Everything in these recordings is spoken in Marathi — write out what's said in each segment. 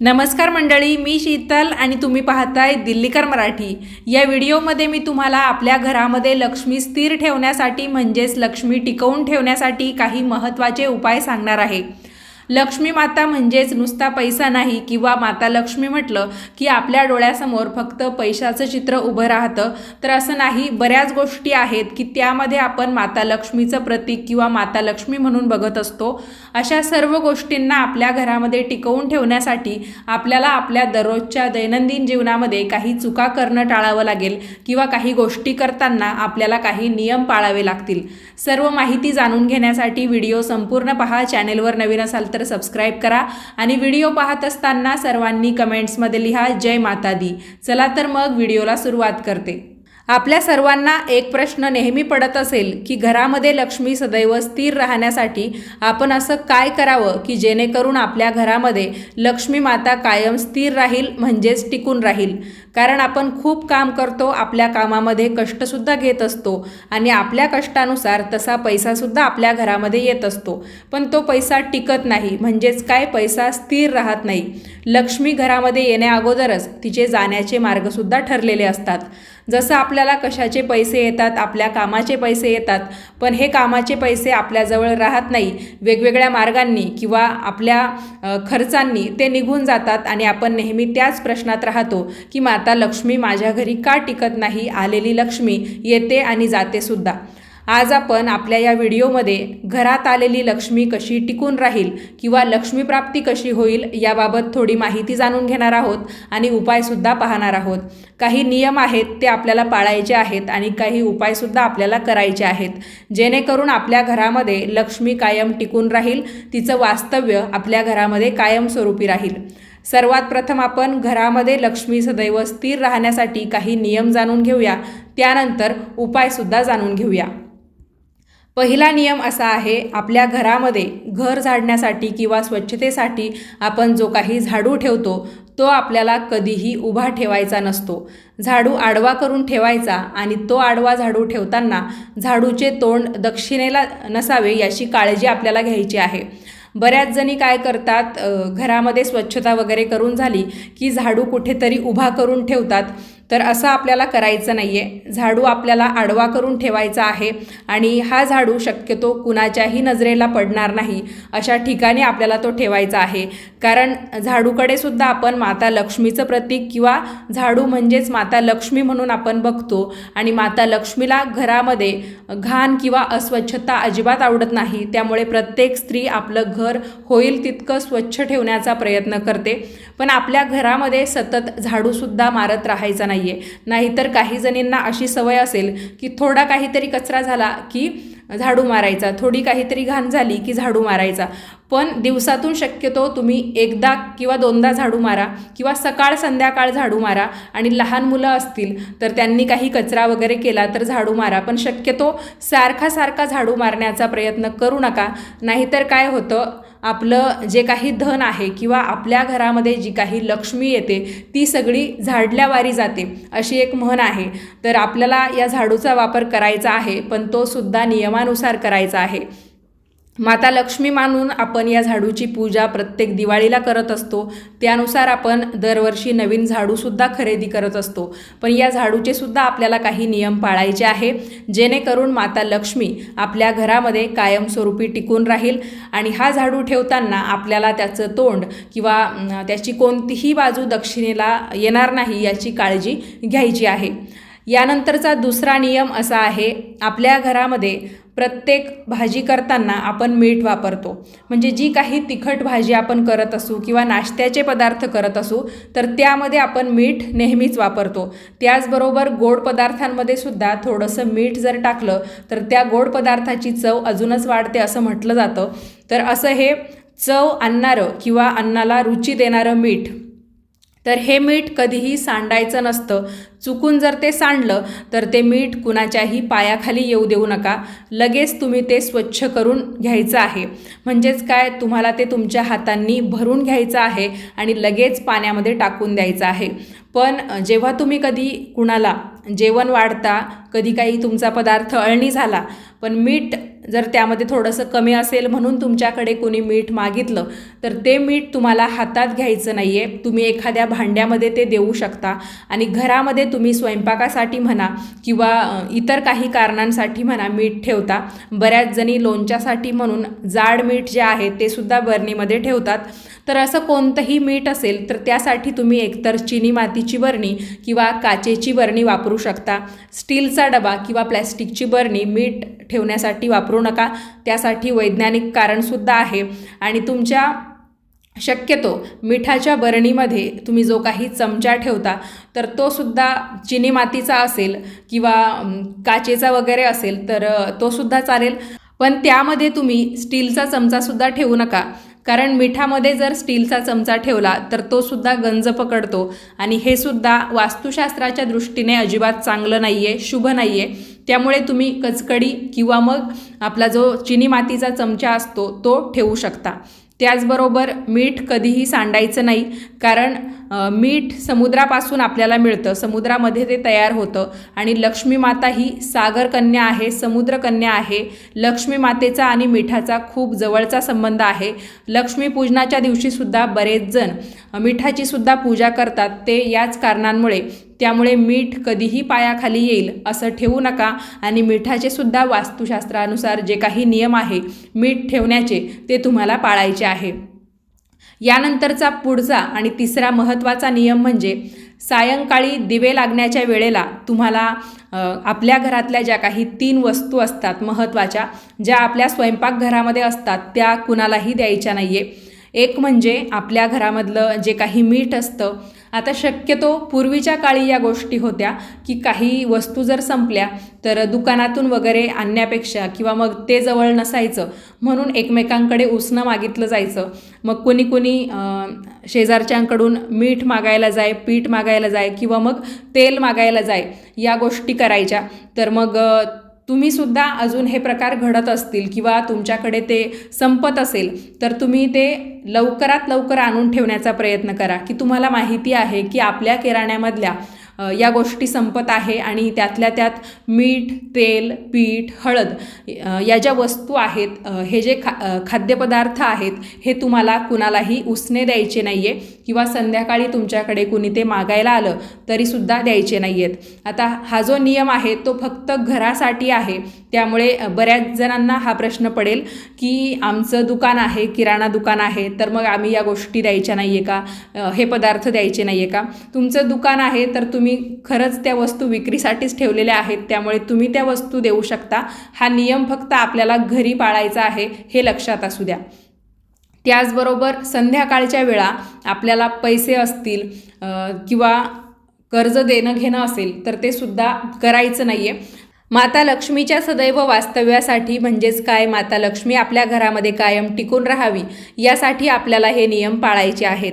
नमस्कार मंडळी मी शीतल आणि तुम्ही पाहताय दिल्लीकर मराठी. या व्हिडिओमध्ये मी तुम्हाला आपल्या घरामध्ये लक्ष्मी स्थिर ठेवण्यासाठी म्हणजेच लक्ष्मी टिकवून ठेवण्यासाठी काही महत्त्वाचे उपाय सांगणार आहे. लक्ष्मी माता म्हणजेच नुसता पैसा नाही किंवा माता लक्ष्मी म्हटलं की आपल्या डोळ्यासमोर फक्त पैशाचं चित्र उभं राहतं. तर असं नाही बऱ्याच गोष्टी आहेत की त्यामध्ये आपण माता लक्ष्मीचं प्रतीक किंवा माता लक्ष्मी म्हणून बघत असतो. अशा सर्व गोष्टींना आपल्या घरामध्ये टिकवून ठेवण्यासाठी आपल्याला आपल्या दररोजच्या दैनंदिन जीवनामध्ये काही चुका करणं टाळावं लागेल किंवा काही गोष्टी करताना आपल्याला काही नियम पाळावे लागतील. सर्व माहिती जाणून घेण्यासाठी व्हिडिओ संपूर्ण पहा. चॅनेलवर नवीन असाल तर सबस्क्राईब करा आणि व्हिडिओ पाहत असताना सर्वांनी कमेंट्समध्ये लिहा जय माता दी चला तर मग व्हिडिओला सुरुवात करते. आपल्या सर्वांना एक प्रश्न नेहमी पडत असेल की घरामध्ये लक्ष्मी सदैव स्थिर राहण्यासाठी आपण असं काय करावं की जेणेकरून आपल्या घरामध्ये लक्ष्मी माता कायम स्थिर राहील म्हणजेच टिकून राहील? कारण आपण खूप काम करतो आपल्या कामामध्ये कष्टसुद्धा घेत असतो आणि आपल्या कष्टानुसार तसा पैसासुद्धा आपल्या घरामध्ये येत असतो. पण तो पैसा टिकत नाही म्हणजेच काय पैसा स्थिर राहत नाही. लक्ष्मी घरामध्ये येण्याअगोदरच तिचे जाण्याचे मार्गसुद्धा ठरलेले असतात. जसं आपल्याला कशाचे पैसे येतात आपल्या कामाचे पैसे येतात पण हे कामाचे पैसे आपल्याजवळ राहत नाही. वेगवेगळ्या मार्गांनी किंवा आपल्या खर्चांनी ते निघून जातात आणि आपण नेहमी त्याच प्रश्नात राहतो की आता लक्ष्मी माझ्या घरी का टिकत नाही? आलेली लक्ष्मी येते आणि जाते सुद्धा. आज आपण आपल्या या व्हिडिओमध्ये घरात आलेली लक्ष्मी कशी टिकून राहील किंवा लक्ष्मीप्राप्ती कशी होईल याबाबत थोडी माहिती जाणून घेणार आहोत आणि उपायसुद्धा पाहणार आहोत. काही नियम आहेत ते आपल्याला पाळायचे आहेत आणि काही उपायसुद्धा आपल्याला करायचे आहेत. जेणेकरून आपल्या घरामध्ये लक्ष्मी कायम टिकून राहील तिचं वास्तव्य आपल्या घरामध्ये कायमस्वरूपी राहील. सर्वात प्रथम आपण घरामध्ये लक्ष्मी सदैव स्थिर राहण्यासाठी काही नियम जाणून घेऊया. त्यानंतर उपायसुद्धा जाणून घेऊया. पहिला नियम असा आहे आपल्या घरामध्ये घर झाडण्यासाठी किंवा स्वच्छतेसाठी आपण जो काही झाडू ठेवतो तो आपल्याला कधीही उभा ठेवायचा नसतो. झाडू आडवा करून ठेवायचा आणि तो आडवा झाडू ठेवताना झाडूचे तोंड दक्षिणेला नसावे याची काळजी आपल्याला घ्यायची आहे. बऱ्याच जणी काय करतात घरामध्ये स्वच्छता वगैरे करून झाली की झाडू कुठेतरी उभा करून ठेवतात. तर असं आपल्याला करायचं नाही आहे झाडू आपल्याला आडवा करून ठेवायचा आहे आणि हा झाडू शक्यतो कुणाच्याही नजरेला पडणार नाही. अशा ठिकाणी आपल्याला तो ठेवायचा आहे. कारण झाडूकडे सुद्धा आपण माता लक्ष्मीचं प्रतीक किंवा झाडू म्हणजेच माता लक्ष्मी म्हणून आपण बघतो आणि माता लक्ष्मीला घरामध्ये घाण किंवा अस्वच्छता अजिबात आवडत नाही. त्यामुळे प्रत्येक स्त्री आपलं घर होईल तितकं स्वच्छ ठेवण्याचा प्रयत्न करते. पण आपल्या घरामध्ये सतत झाडूसुद्धा मारत राहायचा नाही आहे नाहीतर काही जणींना अशी सवय असेल की थोडा काहीतरी कचरा झाला की झाडू मारायचा थोडी काहीतरी घाण झाली की झाडू मारायचा. पण दिवसातून शक्यतो तुम्ही एकदा किंवा दोनदा झाडू मारा किंवा सकाळ संध्याकाळ झाडू मारा आणि लहान मुलं असतील तर त्यांनी काही कचरा वगैरे केला तर झाडू मारा. पण शक्यतो सारखा सारखा झाडू मारण्याचा प्रयत्न करू नका. नाहीतर काय होतं? आपलं जे काही धन आहे किंवा आपल्या घरामध्ये जी काही लक्ष्मी येते ती सगळी झाडल्यावारी जाते अशी एक म्हण आहे. तर आपल्याला या झाडूचा वापर करायचा आहे पण तो सुद्धा नियमानुसार करायचा आहे. माता लक्ष्मी मानून आपण या झाडूची पूजा प्रत्येक दिवाळीला करत असतो. त्यानुसार आपण दरवर्षी नवीन झाडूसुद्धा खरेदी करत असतो. पण या झाडूचे सुद्धा आपल्याला काही नियम पाळायचे आहे. जेणेकरून माता लक्ष्मी आपल्या घरामध्ये कायमस्वरूपी टिकून राहील आणि हा झाडू ठेवताना आपल्याला त्याचं तोंड किंवा त्याची कोणतीही बाजू दक्षिणेला येणार नाही याची काळजी घ्यायची आहे. यानंतरचा दुसरा नियम असा आहे आपल्या घरामध्ये प्रत्येक भाजी करताना आपण मीठ वापरतो. म्हणजे जी काही तिखट भाजी आपण करत असू किंवा नाश्त्याचे पदार्थ करत असू तर त्यामध्ये आपण मीठ नेहमीच वापरतो. त्याचबरोबर गोड पदार्थांमध्ये सुद्धा थोडंसं मीठ जर टाकलं तर त्या गोड पदार्थाची चव अजूनच वाढते असं म्हटलं जातं. तर असं हे चव आणणारं किंवा अन्नाला रुची देणारं मीठ तर हे मीठ कधीही सांडायचं नसतं. चुकून जर ते सांडलं तर ते मीठ कुणाच्याही पायाखाली येऊ देऊ नका. लगेच तुम्ही ते स्वच्छ करून घ्यायचं आहे. म्हणजेच काय? तुम्हाला ते तुमच्या हातांनी भरून घ्यायचं आहे आणि लगेच पाण्यामध्ये टाकून द्यायचं आहे. पण जेव्हा तुम्ही कधी कुणाला जेवण वाढता कधी काही तुमचा पदार्थ अळणी झाला पण मीठ जर त्यामध्ये थोडंसं कमी असेल म्हणून तुमच्याकडे कोणी मीठ मागितलं तर ते मीठ तुम्हाला हातात घ्यायचं नाही आहे तुम्ही एखाद्या भांड्यामध्ये ते देऊ शकता. आणि घरामध्ये तुम्ही स्वयंपाकासाठी म्हणा किंवा इतर काही कारणांसाठी म्हणा मीठ ठेवता. बऱ्याच जणी लोणच्यासाठी म्हणून जाड मीठ जे आहे ते सुद्धा बरणीमध्ये ठेवतात. तर असं कोणतंही मीठ असेल तर त्यासाठी तुम्ही एकतर चिनी मातीची बरणी किंवा काचेची बरणी वापरू शकता. स्टीलचा डबा किंवा प्लॅस्टिकची बरणी मीठ ठेवण्यासाठी वापरू नका. त्यासाठी वैज्ञानिक कारणसुद्धा आहे. आणि तुमच्या शक्यतो मिठाच्या बरणीमध्ये तुम्ही जो काही चमचा ठेवता तर तो सुद्धा चिनी मातीचा असेल किंवा काचेचा वगैरे असेल तर तो सुद्धा चालेल. पण त्यामध्ये तुम्ही स्टीलचा चमचासुद्धा ठेवू नका. कारण मिठामध्ये जर स्टीलचा चमचा ठेवला तर तो सुद्धा गंज पकडतो. आणि हे सुद्धा वास्तुशास्त्राच्या दृष्टीने अजिबात चांगलं नाही आहे शुभ नाही आहे त्यामुळे तुम्ही कचकडी किंवा मग आपला जो चिनी मातीचा चमचा असतो तो ठेवू शकता. त्याचबरोबर मीठ कधीही सांडायचं नाही कारण मीठ समुद्रापासून आपल्याला मिळतं. समुद्रामध्ये ते तयार होतं. आणि लक्ष्मी माता ही सागरकन्या आहे समुद्रकन्या आहे. लक्ष्मी मातेचा आणि मिठाचा खूप जवळचा संबंध आहे. लक्ष्मीपूजनाच्या दिवशीसुद्धा बरेच जण मिठाचीसुद्धा पूजा करतात. ते याच कारणांमुळे त्यामुळे मीठ कधीही पायाखाली येईल असं ठेवू नका. आणि मिठाचे सुद्धा वास्तुशास्त्रानुसार जे काही नियम आहे मीठ ठेवण्याचे ते तुम्हाला पाळायचे आहे. यानंतरचा पुढचा आणि तिसरा महत्त्वाचा नियम म्हणजे सायंकाळी दिवे लागण्याच्या वेळेला तुम्हाला आपल्या घरातल्या ज्या काही तीन वस्तू असतात महत्त्वाच्या ज्या आपल्या स्वयंपाकघरामध्ये असतात त्या कुणालाही द्यायच्या नाही आहे एक म्हणजे आपल्या घरामधलं जे काही मीठ असतं आता शक्यतो पूर्वीच्या काळी या गोष्टी होत्या की काही वस्तू जर संपल्या तर दुकानातून वगैरे आणण्यापेक्षा किंवा मग ते जवळ नसायचं म्हणून एकमेकांकडे उसणं मागितलं जायचं. मग कोणी कोणी शेजारच्यांकडून मीठ मागायला जाय पीठ मागायला जाय किंवा मग तेल मागायला जाय या गोष्टी करायच्या. तर मग तुम्ही सुद्धा अजून हे प्रकार घडत असतील किंवा तुमच्याकडे ते संपत असेल तर तुम्ही ते लवकरात लवकर आणून ठेवण्याचा प्रयत्न करा की तुम्हाला माहिती आहे की आपल्या किराण्यामधल्या या गोष्टी संपत आहे आणि त्यातल्या त्यात मीठ तेल पीठ हळद या ज्या वस्तू आहेत हे जे खा खाद्यपदार्थ आहेत हे तुम्हाला कुणालाही उसने द्यायचे नाही आहे किंवा संध्याकाळी तुमच्याकडे कुणी ते मागायला आलं तरीसुद्धा द्यायचे नाही आहेत आता हा जो नियम आहे तो फक्त घरासाठी आहे. त्यामुळे बऱ्याच जणांना हा प्रश्न पडेल की आमचं दुकान आहे किराणा दुकान आहे तर मग आम्ही या गोष्टी द्यायच्या नाही आहे का हे पदार्थ द्यायचे नाही आहे का? तुमचं दुकान आहे तर तुम्ही खरंच त्या वस्तू विक्रीसाठीच ठेवलेल्या आहेत त्यामुळे तुम्ही त्या वस्तू देऊ शकता. हा नियम फक्त आपल्याला घरी पाळायचा आहे हे लक्षात असू द्या. त्याचबरोबर संध्याकाळच्या वेळा आपल्याला पैसे असतील किंवा कर्ज देणं घेणं असेल तर ते सुद्धा करायचं नाही आहे माता लक्ष्मीच्या सदैव वास्तव्यासाठी म्हणजेच काय? माता लक्ष्मी आपल्या घरामध्ये कायम टिकून राहावी यासाठी आपल्याला हे नियम पाळायचे आहेत.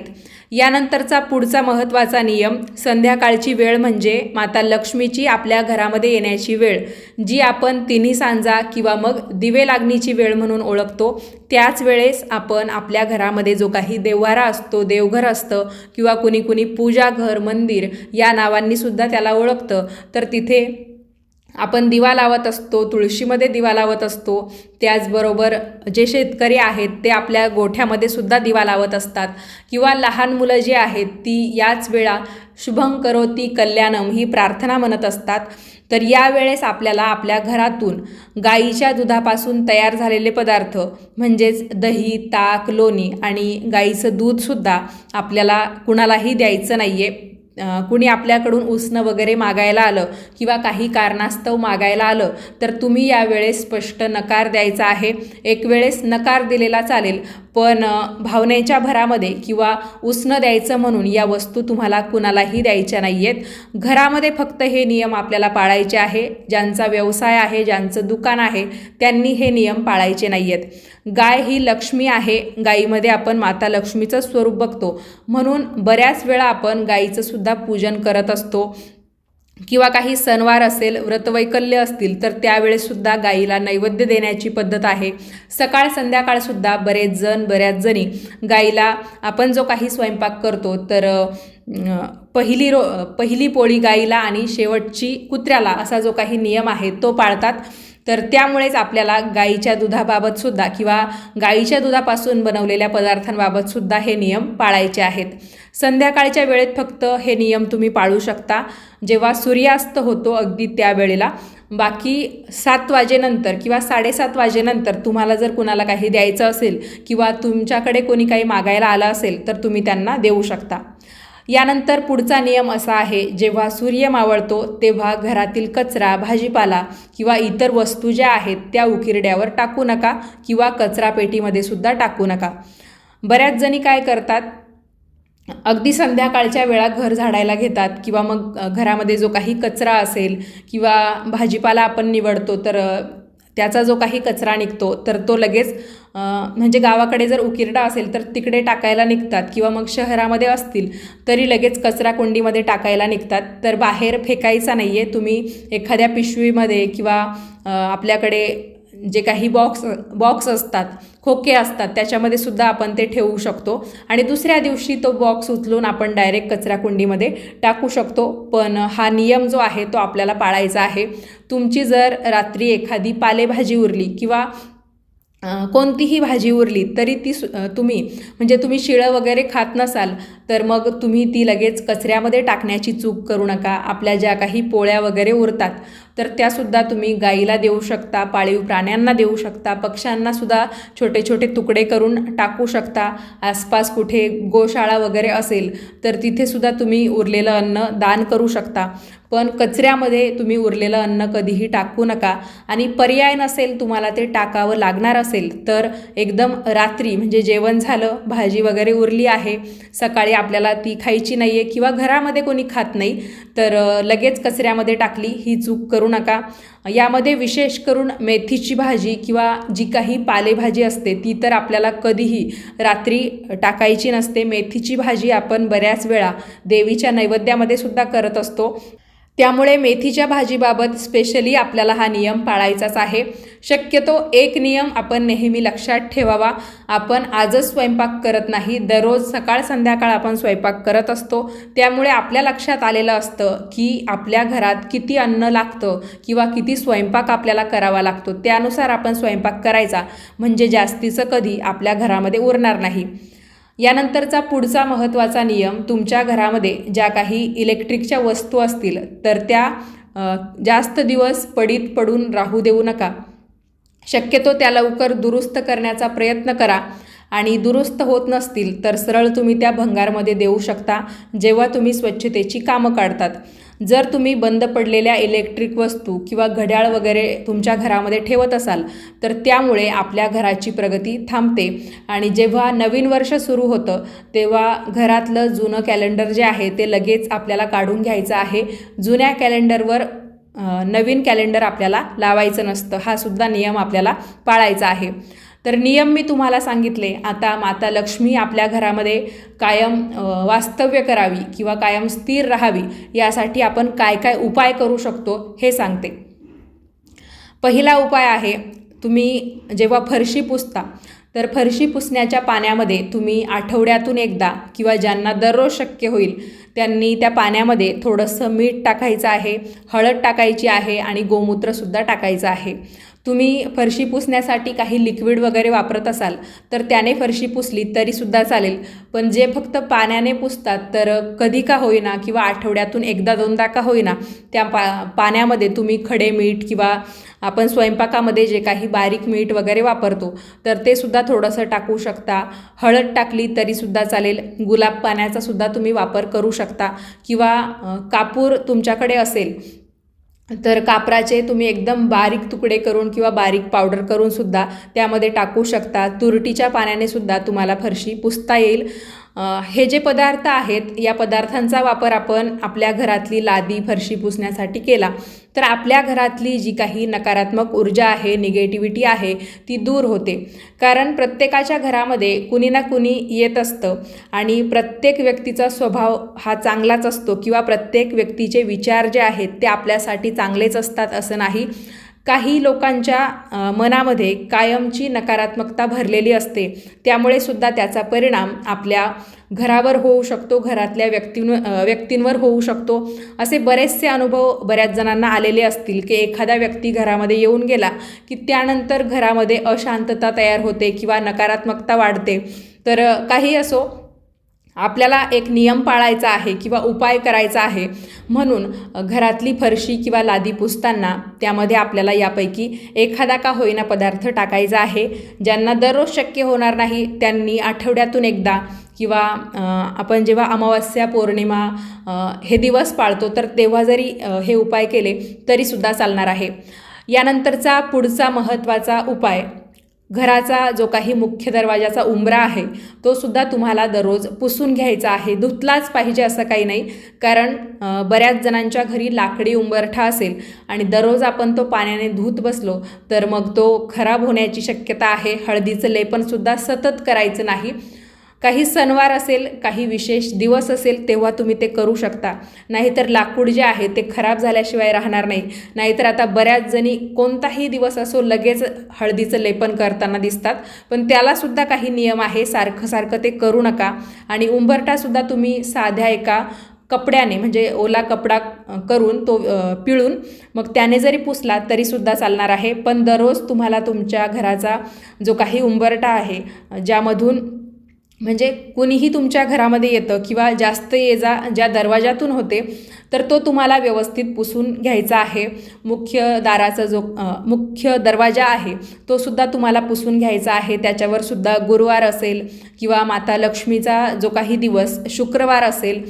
यानंतरचा पुढचा महत्त्वाचा नियम संध्याकाळची वेळ म्हणजे माता लक्ष्मीची आपल्या घरामध्ये येण्याची वेळ जी आपण तिन्ही सांजा किंवा मग दिवे लागणीची वेळ म्हणून ओळखतो त्याच वेळेस आपण आपल्या घरामध्ये जो काही देवारा असतो देवघर असतं किंवा कुणी कुणी पूजाघर मंदिर या नावांनी सुद्धा त्याला ओळखतं. तर तिथे आपण दिवा लावत असतो तुळशीमध्ये दिवा लावत असतो त्याचबरोबर जे शेतकरी आहेत ते आपल्या गोठ्यामध्ये सुद्धा दिवा लावत असतात. किंवा लहान मुलं जी आहेत ती याच वेळा शुभं करोती कल्याणम ही प्रार्थना म्हणत असतात. तर यावेळेस आपल्याला आपल्या घरातून गाईच्या दुधापासून तयार झालेले पदार्थ म्हणजेच दही ताक लोणी आणि गाईचं दूधसुद्धा आपल्याला कुणालाही द्यायचं नाही आहे कुणी आपल्याकडून उसणं वगैरे मागायला आलं किंवा काही कारणास्तव मागायला आलं तर तुम्ही यावेळेस स्पष्ट नकार द्यायचा आहे. एक वेळेस नकार दिलेला चालेल पण भावनेच्या भरामध्ये किंवा उसणं द्यायचं म्हणून या वस्तू तुम्हाला कुणालाही द्यायच्या नाही आहेत घरामध्ये फक्त हे नियम आपल्याला पाळायचे आहे. ज्यांचा व्यवसाय आहे ज्यांचं दुकान आहे त्यांनी हे नियम पाळायचे नाही आहेत गाय ही लक्ष्मी आहे. गाईमध्ये आपण माता लक्ष्मीचं स्वरूप बघतो. म्हणून बऱ्याच वेळा आपण गाईचं सुद्धा पूजन करत असतो. किंवा काही सणवार असेल व्रतवैकल्य असतील तर त्यावेळेससुद्धा गाईला नैवेद्य देण्याची पद्धत आहे. सकाळ संध्याकाळसुद्धा बरेच जण बऱ्याच जणी गाईला आपण जो काही स्वयंपाक करतो तर पहिली रो पहिली पोळी गाईला आणि शेवटची कुत्र्याला असा जो काही नियम आहे तो पाळतात. तर त्यामुळेच आपल्याला गाईच्या दुधाबाबत सुद्धा किंवा गाईच्या दुधापासून बनवलेल्या पदार्थांबाबत सुद्धा हे नियम पाळायचे आहेत. संध्याकाळच्या वेळेत फक्त हे नियम तुम्ही पाळू शकता. जेव्हा सूर्यास्त होतो अगदी त्यावेळेला बाकी सात वाजेनंतर किंवा साडेसात वाजेनंतर तुम्हाला जर कुणाला काही द्यायचं असेल किंवा तुमच्याकडे कोणी काही मागायला आलं असेल तर तुम्ही त्यांना देऊ शकता. यानंतर पुढचा नियम असा आहे जेव्हा सूर्य मावळतो तेव्हा घरातील कचरा भाजीपाला किंवा इतर वस्तू ज्या आहेत त्या उकिरड्यावर टाकू नका किंवा कचरा पेटीमध्ये सुद्धा टाकू नका. बऱ्याच जणी काय करतात अगदी संध्याकाळच्या वेळा घर झाडायला घेतात किंवा मग घरामध्ये जो काही कचरा असेल किंवा भाजीपाला आपण निवडतो तर त्याचा जो काही कचरा निघतो तर तो लगेच म्हणजे गावाकडे जर उकिरडा असेल तर तिकडे टाकायला निघतात किंवा मग शहरामध्ये असतील तरी लगेच कचरा कुंडीमध्ये टाकायला निघतात. तर बाहेर फेकायचा नाही आहे तुम्ही एखाद्या पिशवीमध्ये किंवा आपल्याकडे जे काही बॉक्स बॉक्स असतात खोके असतात त्याच्यामध्ये सुद्धा आपण ते ठेवू शकतो. आणि दुसऱ्या दिवशी तो बॉक्स उचलून आपण डायरेक्ट कचरा कुंडीमध्ये टाकू शकतो. पण हा नियम जो आहे तो आपल्याला पाळायचा आहे. तुमची जर रात्री एखादी पालेभाजी उरली किंवा कोणतीही भाजी उरली तरी ती सु तुम्ही म्हणजे तुम्ही शिळं वगैरे खात नसाल तर मग तुम्ही ती लगेच कचऱ्यामध्ये टाकण्याची चूक करू नका. आपल्या ज्या काही पोळ्या वगैरे उरतात तर त्यासुद्धा तुम्ही गाईला देऊ शकता पाळीव प्राण्यांना देऊ शकता पक्ष्यांनासुद्धा छोटे छोटे तुकडे करून टाकू शकता. आसपास कुठे गोशाळा वगैरे असेल तर तिथेसुद्धा तुम्ही उरलेलं अन्न दान करू शकता. पण कचऱ्यामध्ये तुम्ही उरलेलं अन्न कधीही टाकू नका. आणि पर्याय नसेल तुम्हाला ते टाकावं लागणार असेल तर एकदम रात्री म्हणजे जेवण झालं भाजी वगैरे उरली आहे सकाळी आपल्याला ती खायची नाही आहे किंवा घरामध्ये कोणी खात नाही तर लगेच कचऱ्यामध्ये टाकली ही चूक करू नका. यामध्ये विशेष करून मेथीची भाजी किंवा जी काही पालेभाजी असते ती तर आपल्याला कधीही रात्री टाकायची नसते. मेथीची भाजी आपण बऱ्याच वेळा देवीच्या नैवेद्यामध्ये सुद्धा करत असतो. त्यामुळे मेथीच्या भाजीबाबत स्पेशली आपल्याला हा नियम पाळायचाच आहे. शक्यतो एक नियम आपण नेहमी लक्षात ठेवावा. आपण आजच स्वयंपाक करत नाही दररोज सकाळ संध्याकाळ आपण स्वयंपाक करत असतो. त्यामुळे आपल्या लक्षात आलेलं असतं की आपल्या घरात किती अन्न लागतं किंवा किती स्वयंपाक आपल्याला करावा लागतो. त्यानुसार आपण स्वयंपाक करायचा. म्हणजे जास्तीचं कधी आपल्या घरामध्ये उरणार नाही. यानंतरचा पुढचा महत्त्वाचा नियम तुमच्या घरामध्ये ज्या काही इलेक्ट्रिकच्या वस्तू असतील तर त्या जास्त दिवस पडीत पडून राहू देऊ नका. शक्यतो त्या लवकर दुरुस्त करण्याचा प्रयत्न करा आणि दुरुस्त होत नसतील तर सरळ तुम्ही त्या भंगारमध्ये देऊ शकता जेव्हा तुम्ही स्वच्छतेची कामं काढतात. जर तुम्ही बंद पडलेल्या इलेक्ट्रिक वस्तू किंवा घड्याळ वगैरे तुमच्या घरामध्ये ठेवत असाल तर त्यामुळे आपल्या घराची प्रगती थांबते. आणि जेव्हा नवीन वर्ष सुरू होतं तेव्हा घरातलं जुनं कॅलेंडर जे आहे ते लगेच आपल्याला काढून घ्यायचं आहे. जुन्या कॅलेंडरवर नवीन कॅलेंडर आपल्याला लावायचं नसतं. हा सुद्धा नियम आपल्याला पाळायचा आहे. तर नियम मी तुम्हाला सांगितले. आता माता लक्ष्मी आपल्या घरामध्ये कायम वास्तव्य करावी किंवा कायम स्थिर राहावी यासाठी आपण काय काय उपाय करू शकतो हे सांगते. पहिला उपाय आहे तुम्ही जेव्हा फरशी पुसता तर फरशी पुसण्याच्या पाण्यामध्ये तुम्ही आठवड्यातून एकदा किंवा ज्यांना दररोज शक्य होईल त्यांनी त्या पाण्यामध्ये थोडंसं मीठ टाकायचं आहे हळद टाकायची आहे आणि गोमूत्रसुद्धा टाकायचं आहे. तुम्ही फरशी पुसण्यासाठी काही लिक्विड वगैरे वापरत असाल तर त्याने फरशी पुसली तरीसुद्धा चालेल. पण जे फक्त पाण्याने पुसतात तर कधी का होईना किंवा आठवड्यातून एकदा दोनदा का होईना त्या पा पाण्यामध्ये तुम्ही खडे मीठ किंवा आपण स्वयंपाकामध्ये जे काही बारीक मीठ वगैरे वापरतो तर ते सुद्धा थोडंसं टाकू शकता. हळद टाकली तरीसुद्धा चालेल. गुलाब पाण्याचा सुद्धा तुम्ही वापर करू शकता. किंवा कापूर तुमच्याकडे असेल तर कापराचे तुम्ही एकदम बारीक तुकडे करून किंवा बारीक पावडर करून सुद्धा त्यामध्ये टाकू शकता. तुरटीच्या पाण्याने सुद्धा तुम्हाला फरशी पुसता येईल. हे जे पदार्थ आहेत या पदार्थांचा वापर आपण आपल्या घरातली लादी फरशी पुसण्यासाठी केला. तर आपल्या घरातली जी काही नकारात्मक ऊर्जा आहे निगेटिव्हिटी आहे ती दूर होते. कारण प्रत्येकाच्या घरामध्ये कुणी ना कुणी येत असतं आणि प्रत्येक व्यक्तीचा स्वभाव हा चांगलाच असतो किंवा प्रत्येक व्यक्तीचे विचार जे आहेत ते आपल्यासाठी चांगलेच असतात असं नाही. काही लोकांच्या मनामध्ये कायमची नकारात्मकता भरलेली असते. त्यामुळे सुद्धा त्याचा परिणाम आपल्या घरावर होऊ शकतो घरातल्या व्यक्तींवर व्यक्तींवर होऊ शकतो. असे बरेचसे अनुभव बऱ्याच जणांना आलेले असतील की एखादा व्यक्ती घरामध्ये येऊन गेला की त्यानंतर घरामध्ये अशांतता तयार होते किंवा नकारात्मकता वाढते. तर काही असो आपल्याला एक नियम पाळायचा आहे किंवा उपाय करायचा आहे. म्हणून घरातली फरशी किंवा लादी पुसताना त्यामध्ये आपल्याला यापैकी एखादा का होईना पदार्थ टाकायचा आहे. ज्यांना दररोज शक्य होणार नाही त्यांनी आठवड्यातून एकदा किंवा आपण जेव्हा अमावस्या पौर्णिमा हे दिवस पाळतो तर तेव्हा जरी हे उपाय केले तरीसुद्धा चालणार आहे. यानंतरचा पुढचा महत्त्वाचा उपाय घराचा जो काही मुख्य दरवाजाचा उंबरा आहे तो सुद्धा तुम्हाला दररोज पुसून घ्यायचा आहे. धुतलाच पाहिजे असं काही नाही. कारण बऱ्याच जणांच्या घरी लाकडी उंबरठा असेल आणि दररोज आपण तो पाण्याने धुत बसलो तर मग तो खराब होण्याची शक्यता आहे. हळदीचं लेपनसुद्धा सतत करायचं नाही. काही सणवार असेल काही विशेष दिवस असेल तेव्हा तुम्ही ते करू शकता. नाहीतर लाकूड जे आहे ते खराब झाल्याशिवाय राहणार नाही. नाहीतर आता बऱ्याच जणी कोणताही दिवस असो लगेच हळदीचं लेपन करताना दिसतात. पण त्यालासुद्धा काही नियम आहे सारखं सारखं ते करू नका. आणि उंबरटासुद्धा तुम्ही साध्या एका कपड्याने म्हणजे ओला कपडा करून तो पिळून मग त्याने जरी पुसला तरीसुद्धा चालणार आहे. पण दररोज तुम्हाला तुमच्या घराचा जो काही उंबरटा आहे ज्यामधून म्हणजे कुणीही तुमच्या घरामध्ये येतं किंवा जास्त ये जा ज्या दरवाजातून होते तर तो तुम्हाला व्यवस्थित पुसून घ्यायचा आहे. मुख्य दाराचा जो मुख्य दरवाजा आहे तो सुद्धा तुम्हाला पुसून घ्यायचा आहे. त्याच्यावर सुद्धा गुरुवार असेल किंवा माता लक्ष्मीचा जो काही दिवस शुक्रवार असेल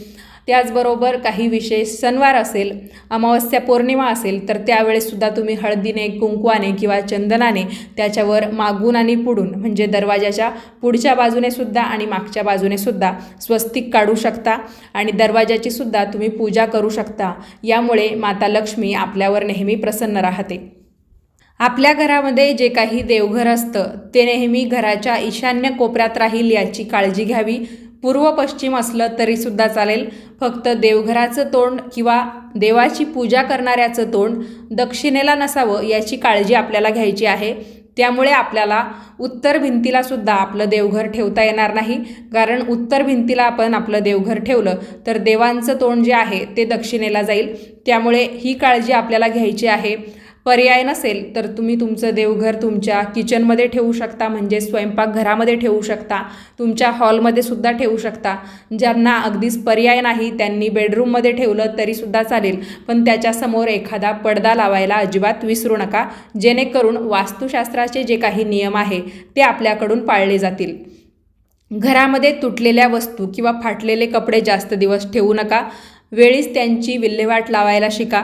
त्याचबरोबर काही विशेष सणवार असेल अमावस्या पौर्णिमा असेल तर त्यावेळेससुद्धा तुम्ही हळदीने कुंकवाने किंवा चंदनाने त्याच्यावर मागून आणि पुढून म्हणजे दरवाजाच्या पुढच्या बाजूने सुद्धा आणि मागच्या बाजूने सुद्धा स्वस्तिक काढू शकता आणि दरवाजाची सुद्धा तुम्ही पूजा करू शकता. यामुळे माता लक्ष्मी आपल्यावर नेहमी प्रसन्न राहते. आपल्या घरामध्ये जे काही देवघर असतं ते नेहमी घराच्या ईशान्य कोपऱ्यात राहील याची काळजी घ्यावी. पूर्व पश्चिम असलं तरीसुद्धा चालेल. फक्त देवघराचं तोंड किंवा देवाची पूजा करणाऱ्याचं तोंड दक्षिणेला नसावं याची काळजी आपल्याला घ्यायची आहे. त्यामुळे आपल्याला उत्तर भिंतीला सुद्धा आपलं देवघर ठेवता येणार नाही. कारण उत्तर भिंतीला आपण आपलं देवघर ठेवलं तर देवांचं तोंड जे आहे ते दक्षिणेला जाईल. त्यामुळे ही काळजी आपल्याला घ्यायची आहे. पर्याय नसेल तर तुम्ही तुमचं देवघर तुमच्या किचनमध्ये ठेवू शकता म्हणजे स्वयंपाकघरामध्ये ठेवू शकता तुमच्या हॉलमध्ये सुद्धा ठेवू शकता. ज्यांना अगदीच पर्याय नाही त्यांनी बेडरूममध्ये ठेवलं तरीसुद्धा चालेल पण त्याच्यासमोर एखादा पडदा लावायला अजिबात विसरू नका जेणेकरून वास्तुशास्त्राचे जे काही नियम आहे ते आपल्याकडून पाळले जातील. घरामध्ये तुटलेल्या वस्तू किंवा फाटलेले कपडे जास्त दिवस ठेवू नका. वेळीच त्यांची विल्हेवाट लावायला शिका.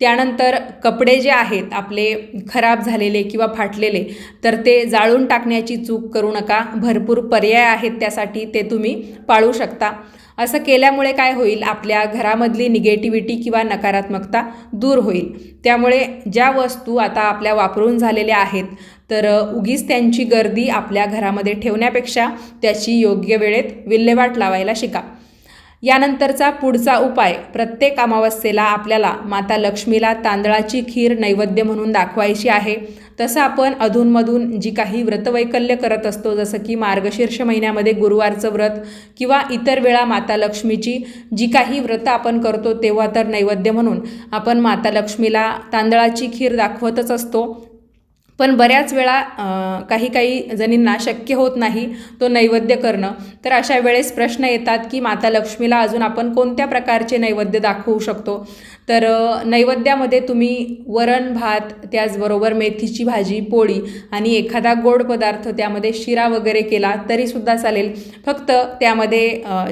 त्यानंतर कपडे जे आहेत आपले खराब झालेले किंवा फाटलेले तर ते जाळून टाकण्याची चूक करू नका. भरपूर पर्याय आहेत त्यासाठी ते तुम्ही पाळू शकता. असं केल्यामुळे काय होईल? आपल्या घरामधली निगेटिव्हिटी किंवा नकारात्मकता दूर होईल. त्यामुळे ज्या वस्तू आता आपल्या वापरून झालेल्या आहेत तर उगीच त्यांची गर्दी आपल्या घरामध्ये ठेवण्यापेक्षा त्याची योग्य वेळेत विल्हेवाट लावायला शिका. यानंतरचा पुढचा उपाय प्रत्येक अमावस्येला आपल्याला माता लक्ष्मीला तांदळाची खीर नैवेद्य म्हणून दाखवायची आहे. तसं आपण अधूनमधून जी काही व्रतवैकल्य करत असतो जसं की मार्गशीर्ष महिन्यामध्ये गुरुवारचं व्रत किंवा इतर वेळा माता लक्ष्मीची जी काही व्रतं आपण करतो तेव्हा तर नैवेद्य म्हणून आपण माता लक्ष्मीला तांदळाची खीर दाखवतच असतो. पण बऱ्याच वेळा काही काही जणींना शक्य होत नाही तो नैवेद्य करणं. तर अशा वेळेस प्रश्न येतात की माता लक्ष्मीला अजून आपण कोणत्या प्रकारचे नैवेद्य दाखवू शकतो? तर नैवेद्यामध्ये तुम्ही वरण भात त्याचबरोबर मेथीची भाजी पोळी आणि एखादा गोड पदार्थ त्यामध्ये शिरा वगैरे केला तरीसुद्धा चालेल. फक्त त्यामध्ये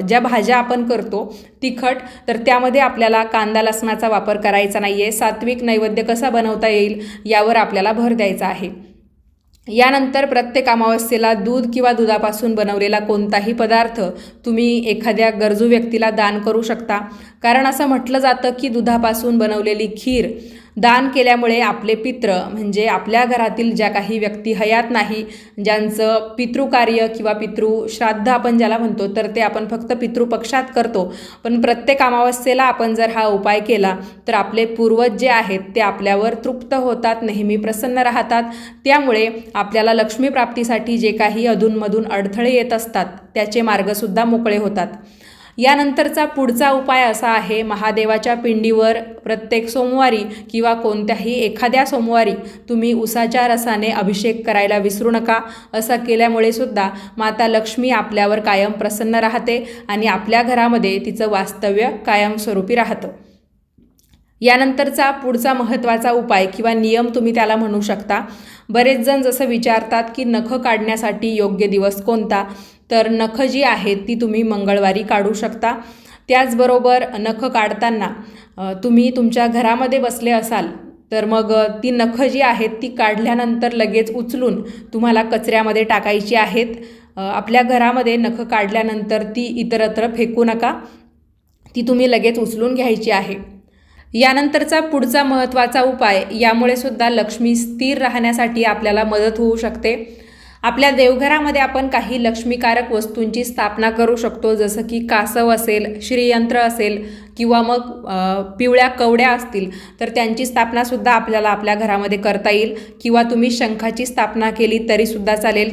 ज्या भाज्या आपण करतो तिखट तर त्यामध्ये आपल्याला कांदा लसणाचा वापर करायचा नाही आहे सात्विक नैवेद्य कसा बनवता येईल यावर आपल्याला भर द्यायचा आहे. यानंतर प्रत्येक अमावस्येला दूध किंवा दुधापासून बनवलेला कोणताही पदार्थ तुम्ही एखाद्या गरजू व्यक्तीला दान करू शकता. कारण असं म्हटलं जातं की दुधापासून बनवलेली खीर दान केल्यामुळे आपले पित्र म्हणजे आपल्या घरातील ज्या काही व्यक्ती हयात नाही ज्यांचं पितृकार्य किंवा पितृश्राद्ध आपण ज्याला म्हणतो तर ते आपण फक्त पितृपक्षात करतो. पण प्रत्येक अमावस्येला आपण जर हा उपाय केला तर आपले पूर्वज जे आहेत ते आपल्यावर तृप्त होतात नेहमी प्रसन्न राहतात. त्यामुळे आपल्याला लक्ष्मी प्राप्तीसाठी जे काही अधूनमधून अडथळे येत असतात त्याचे मार्गसुद्धा मोकळे होतात. यानंतरचा पुढचा उपाय असा आहे महादेवाच्या पिंडीवर प्रत्येक सोमवारी किंवा कोणत्याही एखाद्या सोमवारी तुम्ही उसाच्या रसाने अभिषेक करायला विसरू नका. असं केल्यामुळे सुद्धा माता लक्ष्मी आपल्यावर कायम प्रसन्न राहते आणि आपल्या घरामध्ये तिचं वास्तव्य कायमस्वरूपी राहतं. यानंतरचा पुढचा महत्त्वाचा उपाय किंवा नियम तुम्ही त्याला म्हणू शकता. बरेच जण जसं विचारतात की नख काढण्यासाठी योग्य दिवस कोणता? तर नख जी आहेत ती तुम्ही मंगळवारी काढू शकता. त्याचबरोबर नख काढताना तुम्ही तुमच्या घरामध्ये बसले असाल तर मग ती नख जी आहेत ती काढल्यानंतर लगेच उचलून तुम्हाला कचऱ्यामध्ये टाकायची आहेत. आपल्या घरामध्ये नख काढल्यानंतर ती इतरत्र फेकू नका. ती तुम्ही लगेच उचलून घ्यायची आहे. यानंतरचा पुढचा महत्त्वाचा उपाय यामुळे सुद्धा लक्ष्मी स्थिर राहण्यासाठी आपल्याला मदत होऊ शकते. आपल्या देवघरामध्ये आपण काही लक्ष्मीकारक वस्तूंची स्थापना करू शकतो जसं की कासव असेल श्रीयंत्र असेल किंवा मग पिवळ्या कवड्या असतील तर त्यांची स्थापनासुद्धा आपल्याला आपल्या घरामध्ये करता येईल. किंवा तुम्ही शंखाची स्थापना केली तरीसुद्धा चालेल.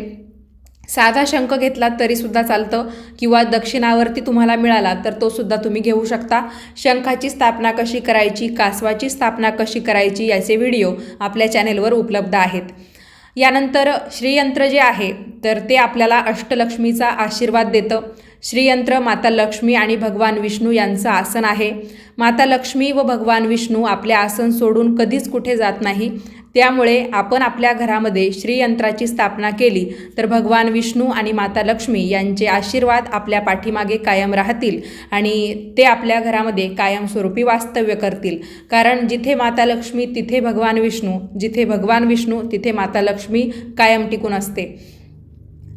साधा शंख घेतला तरीसुद्धा चालतं. किंवा दक्षिणावरती तुम्हाला मिळाला तर तो सुद्धा तुम्ही घेऊ शकता. शंखाची स्थापना कशी करायची कासवाची स्थापना कशी करायची याचे व्हिडिओ आपल्या चॅनेलवर उपलब्ध आहेत. यानंतर श्रीयंत्र जे आहे तर ते आपल्याला अष्टलक्ष्मीचा आशीर्वाद देतं. श्रीयंत्र माता लक्ष्मी आणि भगवान विष्णू यांचं आसन आहे. माता लक्ष्मी व भगवान विष्णू आपले आसन सोडून कधीच कुठे जात नाही. त्यामुळे आपण आपल्या घरामध्ये श्रीयंत्राची स्थापना केली तर भगवान विष्णू आणि माता लक्ष्मी यांचे आशीर्वाद आपल्या पाठीमागे कायम राहतील आणि ते आपल्या घरामध्ये कायमस्वरूपी वास्तव्य करतील. कारण जिथे माता लक्ष्मी तिथे भगवान विष्णू जिथे भगवान विष्णू तिथे माता लक्ष्मी कायम टिकून असते.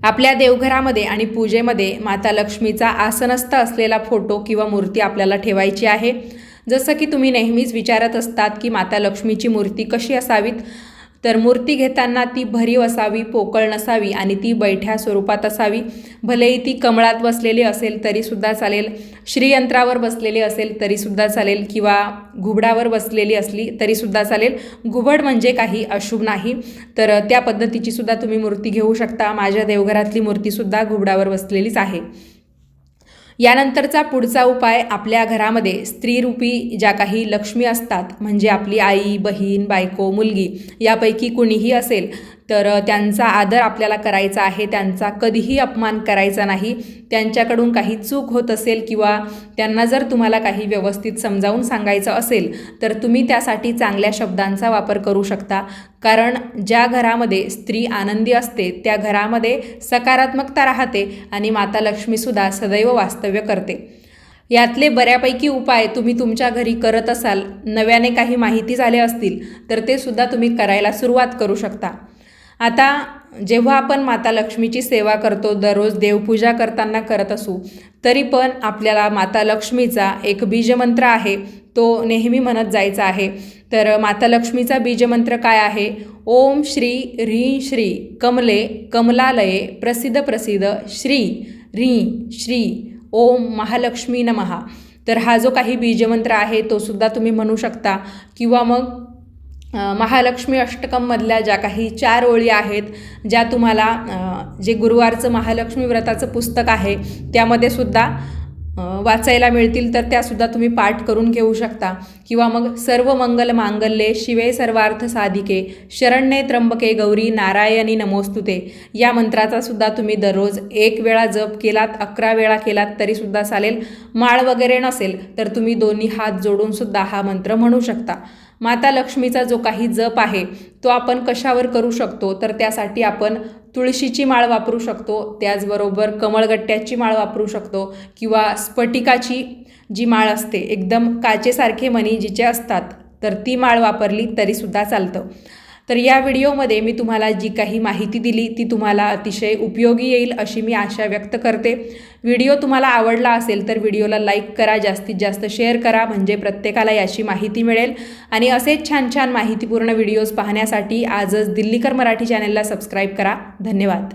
आपल्या देवघरामध्ये आणि पूजेमध्ये माता लक्ष्मीचा आसनस्थ असलेला फोटो किंवा मूर्ती आपल्याला ठेवायची आहे. जसं की तुम्ही नेहमीच विचारत असतात की माता लक्ष्मीची मूर्ती कशी असावीत? तर मूर्ती घेताना ती भरीव असावी पोकळ नसावी आणि ती बैठ्या स्वरूपात असावी. भलेही ती कमळात बसलेली असेल तरीसुद्धा चालेल. श्रीयंत्रावर बसलेली असेल तरीसुद्धा चालेल. किंवा घुबडावर बसलेली असली तरीसुद्धा चालेल. घुबड म्हणजे काही अशुभ नाही. तर त्या पद्धतीची सुद्धा तुम्ही मूर्ती घेऊ शकता. माझ्या देवघरातली मूर्तीसुद्धा घुबडावर बसलेलीच आहे. यानंतरचा पुढचा उपाय आपल्या घरामध्ये स्त्रीरूपी ज्या काही लक्ष्मी असतात म्हणजे आपली आई बहीण बायको मुलगी यापैकी कुणीही असेल तर त्यांचा आदर आपल्याला करायचा आहे त्यांचा कधीही अपमान करायचा नाही. त्यांच्याकडून काही चूक होत असेल किंवा त्यांना जर तुम्हाला काही व्यवस्थित समजावून सांगायचं असेल तर तुम्ही त्यासाठी चांगल्या शब्दांचा वापर करू शकता. कारण ज्या घरामध्ये स्त्री आनंदी असते त्या घरामध्ये सकारात्मकता राहते आणि माता लक्ष्मीसुद्धा सदैव वास्तव्य करते. यातले बऱ्यापैकी उपाय तुम्ही तुमच्या घरी करत असाल नव्याने काही माहिती झाले असतील तर ते सुद्धा तुम्ही करायला सुरुवात करू शकता. आता जेव्हा आपण माता लक्ष्मीची सेवा करतो दररोज देवपूजा करताना करत असू तरी पण आपल्याला माता लक्ष्मीचा एक बीजमंत्र आहे तो नेहमी म्हणत जायचा आहे. तर माता लक्ष्मीचा बीजमंत्र काय आहे? ओम श्री ह्री श्री कमले कमलालये प्रसिद्ध प्रसिद्ध श्री ह्री श्री ओम महालक्ष्मी नमहा तर हा जो काही बीजमंत्र आहे तो सुद्धा तुम्ही म्हणू शकता. किंवा मग महालक्ष्मी अष्टकममधल्या ज्या काही चार ओळी आहेत ज्या तुम्हाला जे गुरुवारचं महालक्ष्मी व्रताचं पुस्तक आहे त्यामध्ये सुद्धा वाचायला मिळतील तर त्यासुद्धा तुम्ही पाठ करून घेऊ शकता. किंवा मग सर्व मंगल मांगल्ये शिवे सर्वार्थ साधिके शरण्ये त्र्यंबके गौरी नारायणी नमोस्तुते या मंत्राचा सुद्धा तुम्ही दररोज एक वेळा जप केलात अकरा वेळा केलात तरीसुद्धा चालेल. माळ वगैरे नसेल तर तुम्ही दोन्ही हात जोडून सुद्धा हा मंत्र म्हणू शकता. माता लक्ष्मीचा जो काही जप आहे तो आपण कशावर करू शकतो? तर त्यासाठी आपण तुळशीची माळ वापरू शकतो त्याचबरोबर कमळगट्ट्याची माळ वापरू शकतो किंवा स्फटिकाची जी माळ असते एकदम काचेसारखे मणी जिचे असतात तर ती माळ वापरली तरीसुद्धा चालतं. तर या व्हिडिओमध्ये मी तुम्हाला जी काही माहिती दिली ती तुम्हाला अतिशय उपयोगी येईल अशी मी आशा व्यक्त करते. व्हिडिओ तुम्हाला आवडला असेल तर व्हिडिओला लाईक करा जास्तीत जास्त शेअर करा म्हणजे प्रत्येकाला याची माहिती मिळेल. आणि असेच छान छान माहितीपूर्ण व्हिडिओज पाहण्यासाठी आजच दिल्लीकर मराठी चॅनलला सबस्क्राईब करा. धन्यवाद.